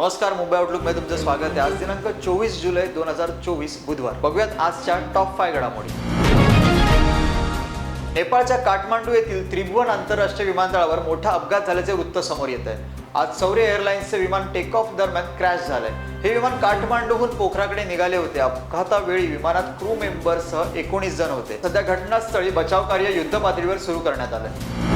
नमस्कार मुंबई आउटलुकमध्ये तुमचं स्वागत आहे. आज दिनांक चोवीस जुलै दोन हजार चोवीस बुधवार. बघूयात आजच्या टॉप फाय घडामोडी. नेपाळच्या काठमांडू येथील त्रिभुवन आंतरराष्ट्रीय विमानतळावर मोठा अपघात झाल्याचे वृत्त समोर येत आहे. आज सौर्य एअरलाइन्सचे विमान टेक ऑफ दरम्यान क्रॅश झालंय. हे विमान काठमांडूहून पोखराकडे निघाले होते. अपघातावेळी विमानात क्रू मेंबरसह एकोणीस जण होते. सध्या घटनास्थळी बचाव कार्य युद्ध पातळीवर सुरू करण्यात आलंय.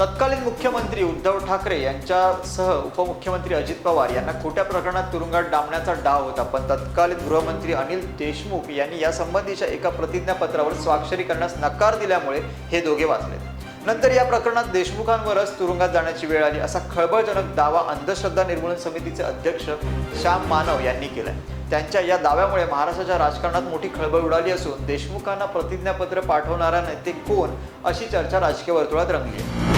तत्कालीन मुख्यमंत्री उद्धव ठाकरे यांच्यासह उपमुख्यमंत्री अजित पवार यांना खोट्या प्रकरणात तुरुंगात डांबण्याचा डाव होता. पण तत्कालीन गृहमंत्री अनिल देशमुख यांनी यासंबंधीच्या एका प्रतिज्ञापत्रावर स्वाक्षरी करण्यास नकार दिल्यामुळे हे दोघे वाचले. नंतर या प्रकरणात देशमुखांवरच तुरुंगात जाण्याची वेळ आली असा खळबळजनक दावा अंधश्रद्धा निर्मूलन समितीचे अध्यक्ष श्याम मानव यांनी केलाय. त्यांच्या या दाव्यामुळे महाराष्ट्राच्या राजकारणात मोठी खळबळ उडाली असून देशमुखांना प्रतिज्ञापत्र पाठवणारा नेते कोण अशी चर्चा राजकीय वर्तुळात रंगली आहे.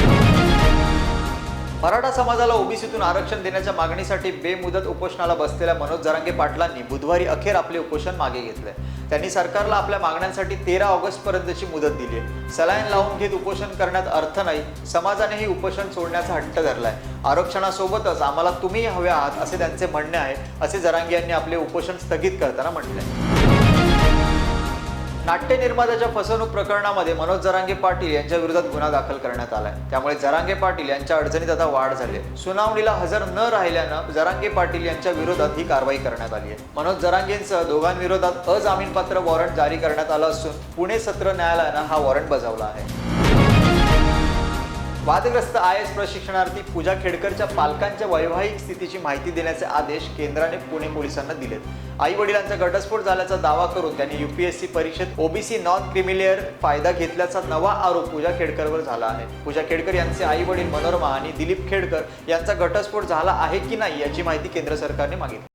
मराठा समाजाला ओबीसीतून आरक्षण देण्याच्या मागणीसाठी बेमुदत उपोषणाला बसलेल्या मनोज जरांगे पाटलांनी बुधवारी अखेर आपले उपोषण मागे घेतलंय त्यांनी सरकारला आपल्या मागण्यांसाठी तेरा ऑगस्ट पर्यंतची मुदत दिली आहे. सलाईन लावून घेत उपोषण करण्यात अर्थ नाही. समाजानेही उपोषण सोडण्याचा हट्ट धरलाय. आरक्षणासोबतच आम्हाला तुम्ही हवे आहात असे त्यांचे म्हणणे आहे असे जरांगे यांनी आपले उपोषण स्थगित करताना म्हटलंय नाट्य निर्मात्याच्या फसवणूक प्रकरणामध्ये मनोज जरांगे पाटील यांच्या विरोधात गुन्हा दाखल करण्यात आलाय. त्यामुळे जरांगे पाटील यांच्या अडचणीत आता वाढ झाली आहे. सुनावणीला हजर न राहिल्यानं जरांगे पाटील यांच्या विरोधात ही कारवाई करण्यात आली आहे. मनोज जरांगेंसह दोघांविरोधात अजामीनपात्र वॉरंट जारी करण्यात आलं असून पुणे सत्र न्यायालयानं हा वॉरंट बजावला आहे. वादग्रस्त आय एस प्रशिक्षणार्थी पूजा खेडकरच्या पालकांच्या वैवाहिक स्थितीची माहिती देण्याचे आदेश केंद्राने पुणे पोलिसांना दिलेत. आई वडिलांचा घटस्फोट झाल्याचा दावा करून त्यांनी युपीएससी परीक्षेत ओबीसी नॉन क्रिमिलेअर फायदा घेतल्याचा नवा आरोप पूजा खेडकरवर झाला आहे. पूजा खेडकर यांचे आई वडील मनोरमा आणि दिलीप खेडकर यांचा घटस्फोट झाला आहे की नाही याची माहिती केंद्र सरकारने मागितली.